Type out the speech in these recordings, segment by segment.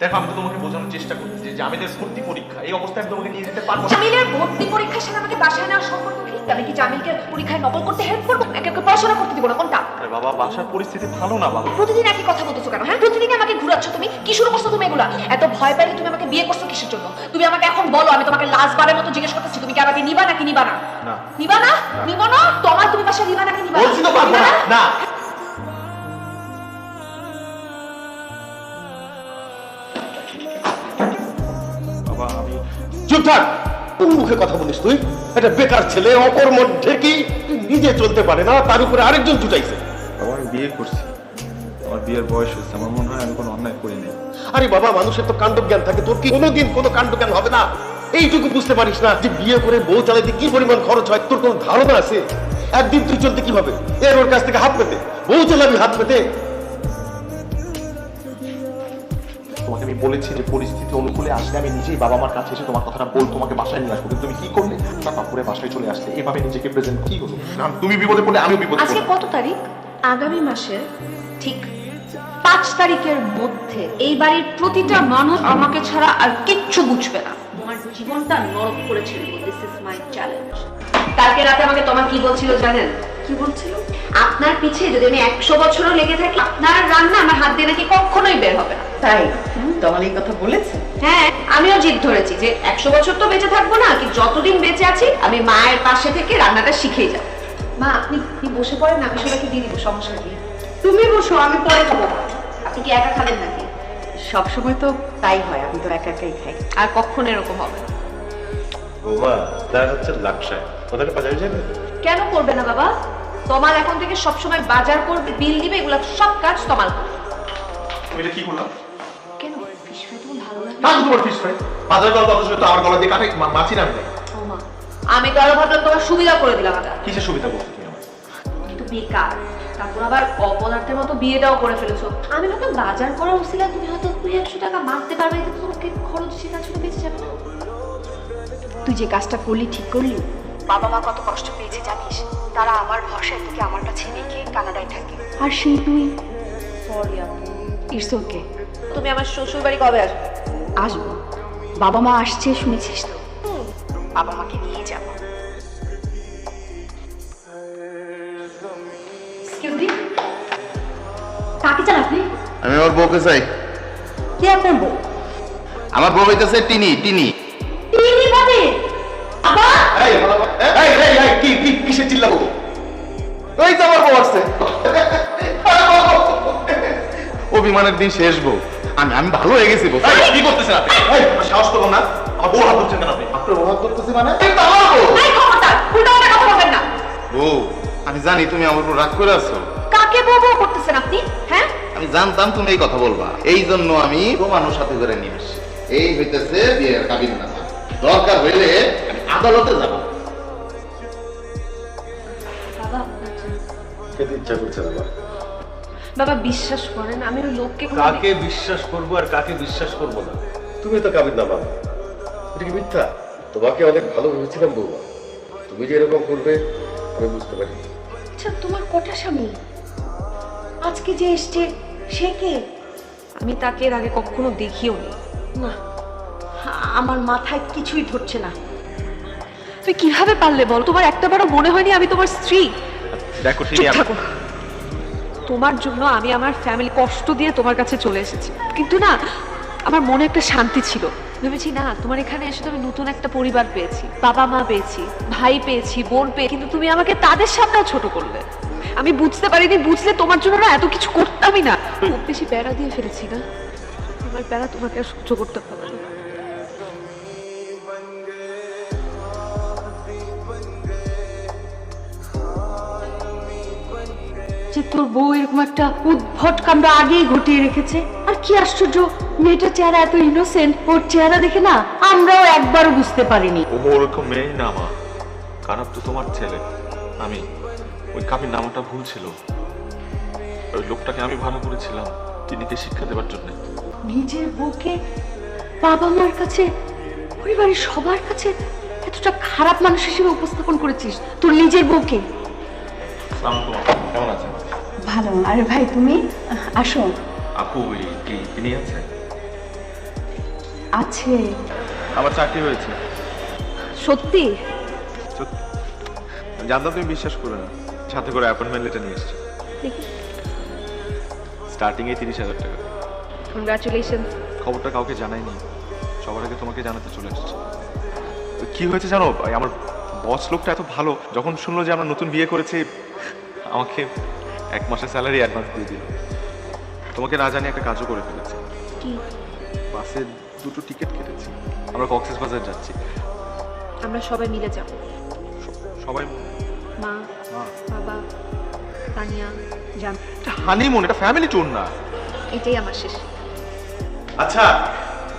দেখো আমি তো তোমাকে বোঝানোর চেষ্টা করছি যে জামিলের ভর্তি পরীক্ষা এই অবস্থায় আমি তোমাকে নিয়ে যেতে পারব জামিলের ভর্তি পরীক্ষার সাথে আমাকে বাসায় নেওয়ার সম্পর্ক কি আমি কি জামিলকে পরীক্ষায় নকল করতে হেল্প করব? নাকি ওকে পড়াশোনা করতে দিব না? কোনটা? আরে বাবা বাসার পরিস্থিতি ভালো না বাবা। প্রতিদিন একই কথা বলতেছো কেন হ্যাঁ? প্রতিদিন আমাকে ঘুরাচ্ছ তুমি? কি শুরু করছ তুমি এগুলা? এত ভয় পেলে তুমি আমাকে বিয়ে করছ কিসের জন্য? তুমি আমাকে এখন বলো আমি তোমাকে লাস্ট বারের মতো জিজ্ঞেস করতেছি তুমি কি আমাকে নিবা নাকি নিবা না। নিবা না? নিবা না? তোমার তুমি বাসায় নিবা নাকি নিবা না? না। চুপ থাক কোন মুখে কথা বলিস তুই? এটা বেকার ছেলে ঢেকি নিজে চলতে পারে না তার উপরে আরেকজন জুটাইছে। বাবা আমি বিয়ে করছি। আমার বিয়ের বয়স হয়েছে আমার মনে হয় আমি কোনো অন্যায় করিনি আরে বাবা মানুষের তো কাণ্ডজ্ঞান থাকে তোর কি কোনোদিন কোনো কাণ্ডজ্ঞান হবে না? এইটুকু বুঝতে পারিস না যে বিয়ে করে বউ চালাইতে কি পরিমাণ খরচ হয় তোর কোনো ধারণা আছে? একদিন তুই চলতে কি হবে? এর ওর কাছ থেকে হাত পেতে। বউ চালাবি হাত পেতে। তোমাকে আমি বলেছি যে পরিস্থিতি অনুকূলে আসলে আমি নিজেই বাবা মার কাছে এসে তোমার কথাটা বল তোমাকে বাসায় নিয়ে আসব। কিন্তু তুমি কি করলে? টাকা করে বাসায় চলে আসলে। এভাবে নিজেকে প্রেজেন্ট কি হলো? না, তুমি বিপদে পড়লে আমিও বিপদে আজকে কত তারিখ? আগামী মাসের ঠিক পাঁচ তারিখের মধ্যে এই বাড়ির প্রতিটা মানুষ আমাকে ছাড়া আর কিচ্ছু বুঝবে না। তোমার জীবনটা নরক করে ছেড়ে দিস ইজ মাই চ্যালেঞ্জ কালকে রাতে আমাকে তোমার কি বলছিল জানেন? কি বলছিল? আপনার পিছে যদি আমি একশো বছরও লেগে থাকি আপনার রান্না আমার হাত দিয়ে নাকি কখনোই বের হবে না। তাই? তোমার এই কথা বলেছে? হ্যাঁ আমিও জিদ ধরেছি যে একশো বছর তো বেঁচে থাকব না কি যতদিন বেঁচে আছি আমি মায়ের পাশে থেকে রান্নাটা শিখেই যাব। মা আপনি বসে পড়েন? আমি সবাইকে দিয়ে দিব সমস্যা কি? তুমি বসো আমি পরে খাব। আপনি কি একা খাবেন নাকি? সবসময় তো তাই হয় আমি তো একা একাই খাই। আর কখন এরকম হবে বৌমা দেখা যাচ্ছে লাকসায়। ওদেরকে বাজারে যাবে কেন করবে না বাবা? তোমার এখন থেকে সবসময় বাজার করবে বিল দিবে এগুলো সব কাজ তোমার করবে এটা কি করলাম? ফিস ফ্রাই বাজার তো আমার গলা দিয়ে কাটাই। মা- মাছি নামবে ও মা, আমি তো আরও ভাবলাম তোমার সুবিধা করে দিলাম এটা কিসের সুবিধা তুমি আমার কিন্তু বেকার তারপর আবার অপদার্থের মতো বিয়েটাও করে ফেলেছো। আমি বাজার তুমি হয়তো দুই একশো টাকা মারতে পারবে তোমাকে খরচ ছোট বেঁচে যাবে না। তুই যে কাজটা করলি ঠিক করলি। বাবা মা কত কষ্ট পেয়েছে জানিস? তারা আমার ভরসায় থেকে আমার কাছে রেখে কানাডায় থাকে। আর সেই তুই? সরি আপু ইটস ওকে তুমি আমার শ্বশুর বাড়ি কবে আসবে? আসব। বাবা মা আসছে শুনেছিস তো? বাবা মাকে নিয়ে যাব। কাকে চান আপনি আমি আমার বউকে চাই। কে আপনার বউ? আমার বউ হইতেছে টিনি টিনি তিনি ভাবে আবার এই, এই, এই, এই, কি কি কিসে চিল্লাবো? ওই তো আমার বউ আসছে। অভিমানের দিন শেষ বউ। আমি আমি ভালো হয়ে গেছি বউ। এই, কি করতেছেন আপনি? সাহস কম না। আমার বউ হাত ধরছেন কেন আপনি? আপনার অভাব করতেছি মানে? এই তো আমার বউ। এই খবরদার উল্টো কথা বলবেন না। বউ আমি জানি তুমি আমার উপর রাগ করে আছো। কাকে বউ বউ করতেছেন আপনি? হ্যাঁ? আমি জানতাম তুমি এই কথা বলবা। এই জন্য আমি প্রমাণও সাথে করে নিয়ে আসি এই হইতেছে বিয়ের কাবিন নামা। দরকার হইলে আমি আদালতে যাব। বাবা খেতে ইচ্ছা করছে না বাবা। বিশ্বাস করেন আমি ওই লোককে কাকে বিশ্বাস করব আর কাকে বিশ্বাস করব না? তুমি তো কাবির না বাবা। এটা কি মিথ্যা? তোমাকে অনেক ভালো ভেবেছিলাম বৌমা। তুমি যে এরকম করবে আমি বুঝতে পারি। আচ্ছা তোমার কটা স্বামী? আজকে যে এসছে সে কে? আমি তাকে এর আগে কখনো দেখিও নি। না আমার মাথায় কিছুই ধরছে না। তুই কীভাবে পারলে বল? তোমার একটা একটাবারও মনে হয়নি আমি তোমার স্ত্রী। দেখো তোমার জন্য আমি আমার ফ্যামিলি কষ্ট দিয়ে তোমার কাছে চলে এসেছি। কিন্তু না, আমার মনে একটা শান্তি ছিল। ভেবেছি, না, তোমার এখানে এসে তো আমি নতুন একটা পরিবার পেয়েছি, বাবা মা পেয়েছি, ভাই পেয়েছি, বোন পেয়েছি কিন্তু তুমি আমাকে তাদের সামনেও ছোট করলে। আমি বুঝতে পারিনি, বুঝলে তোমার জন্য না এত কিছু করতামই না। খুব বেশি বেড়া দিয়ে ফেলেছি না। আমার বেড়া তোমাকে আর সহ্য করতে পারবে না। যে তোর বউ এরকম একটা উদ্ভট কাণ্ড আগেই ঘটিয়ে রেখেছে? আর কি আশ্চর্য মেয়েটার চেহারা এত ইনোসেন্ট ওর চেহারা দেখে না আমরাও একবারও বুঝতে পারিনি। ও ওরকম না মা। তো তোমার ছেলে। আমি ওই কাবির নামাটা ভুল ছিল। ওই লোকটাকে আমি ভাড়া করেছিলাম তিনিকে শিক্ষা দেওয়ার জন্য। নিজের বউকে বাবা মার কাছে পরিবারের সবার কাছে এতটা খারাপ মানুষ হিসেবে উপস্থাপন করেছিস তোর নিজের বউকে? কেমন আছেন? ভালো। আরে ভাই তুমি? আসো। আপু কি তিনি আছে আছে। আমার চাকরি হয়েছে। সত্যি? জানতাম তুমি বিশ্বাস করবে না। সাথে করে অ্যাপয়েন্টমেন্ট লেটার নিয়ে এসেছি। স্টার্টিং এ তিরিশ হাজার টাকা। কংগ্রাচুলেশন খবরটা কাউকে জানাইনি। সবার আগে তোমাকে জানাতে চলে এসেছি। তো কি হয়েছে জানো? আমার বস লোকটা এত ভালো। যখন শুনলো যে আমরা নতুন বিয়ে করেছি আমাকে এক মাসের স্যালারি অ্যাডভান্স দিয়ে দিল। তোমাকে না জানি একটা কাজও করে ফেলেছি। কি? বাসে দুটো টিকিট কেটেছি। আমরা কক্সেস বাজার যাচ্ছি। আমরা সবাই মিলে যাব। সবাই মা। বাবা তানিয়া জান। হানিমুন এটা ফ্যামিলি ট্যুর না। এটাই আমার শেষ। আচ্ছা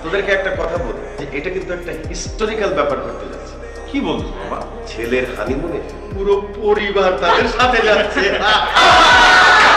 তোদেরকে একটা কথা বল। যে এটা কিন্তু একটা হিস্টোরিক্যাল ব্যাপার ঘটতে যাচ্ছে। কি বলছো বাবা? ছেলের হানিমুনে পুরো পরিবার তাদের সাথে যাচ্ছে।